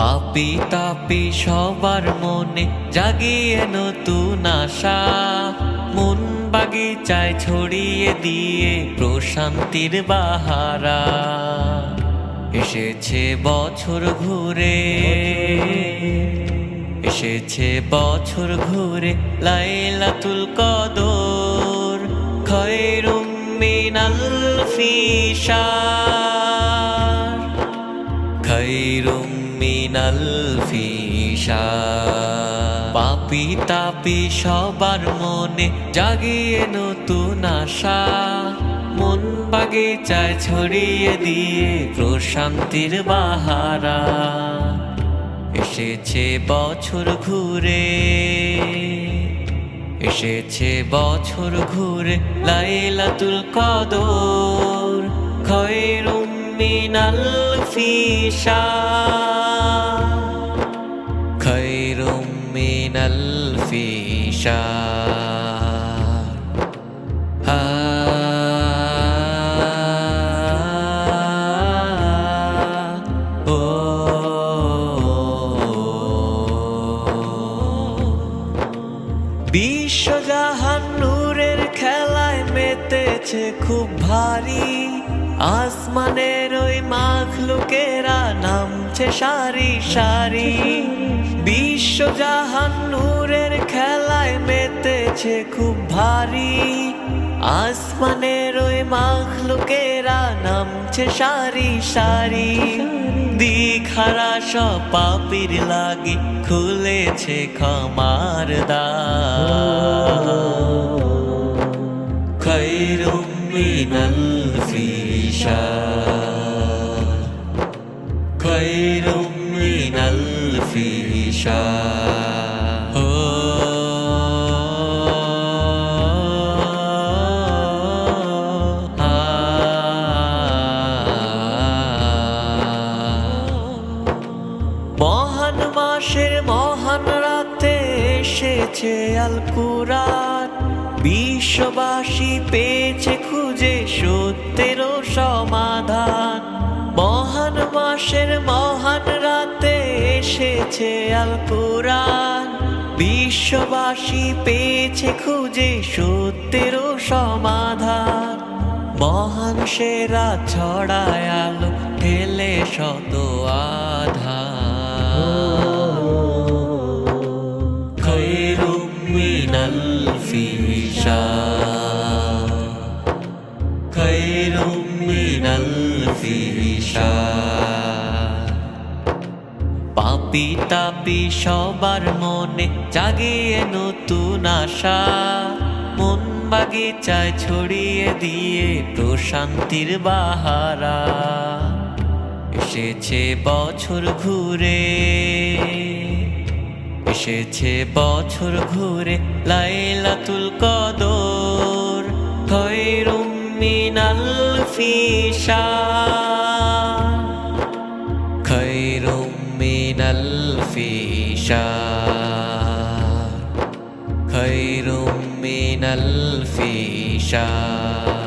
পাপি তাপি সবার মনে জাগিয়ে নতুন আশা। মন বাগিচায় ছড়িয়ে দিয়ে প্রশান্তির বাহারা। এসেছে বছর ঘুরে, এসেছে বছর ঘুরে লাইলাতুল কদর। খয়রুম মিনাল ফিশার মিনাল ফিশার পাপি তাপি সবার মনে জাগিয়ে নতুন আশা। মন বাগিচায় ছড়িয়ে দিয়ে প্রশান্তির বাহারা। এসেছে বছর ঘুরে, এসেছে বছর ঘুরে লাইলাতুল কদর। ফিশার খয়রুম মিনাল ফিশার ও বিশ্বজাহান নূরের খেলায় মেতেছে খুব ভারী। আসমানের ওই মাখলুকেরা নামছে সারি সারি। বিশ্বজাহান নূরের খেলায় মেতেছে খুব ভারী। আসমানের ওই মাখলুকেরা নামছে সারি সারি। দিখারা সব পাপির লাগি খুলেছে ক্ষমার দ্বার। খৈরুম মিনাল এসেছে আল কুরআন। বিশ্ববাসী পেয়েছে খুঁজে সত্যেরও সমাধান। মহান মাসের মহান রাতে এসেছে আল কুরআন। বিশ্ববাসী পেয়েছে খুঁজে সত্যেরও সমাধান। মহান সেরা ছড়ায় আলো ঠেলে শত আধা ফিশার পাপি তাপি সবার মনে জাগিয়ে নতুন আশা। মন বাগিচায় ছড়িয়ে দিয়ে প্রশান্তির বাহারা। এসেছে বছর ঘুরে, এসেছে বছর ঘুরে লাইলাতুল কদর। ফিশার খৈরুম মিনাল ফিশার খৈরুম মিনাল ফিশার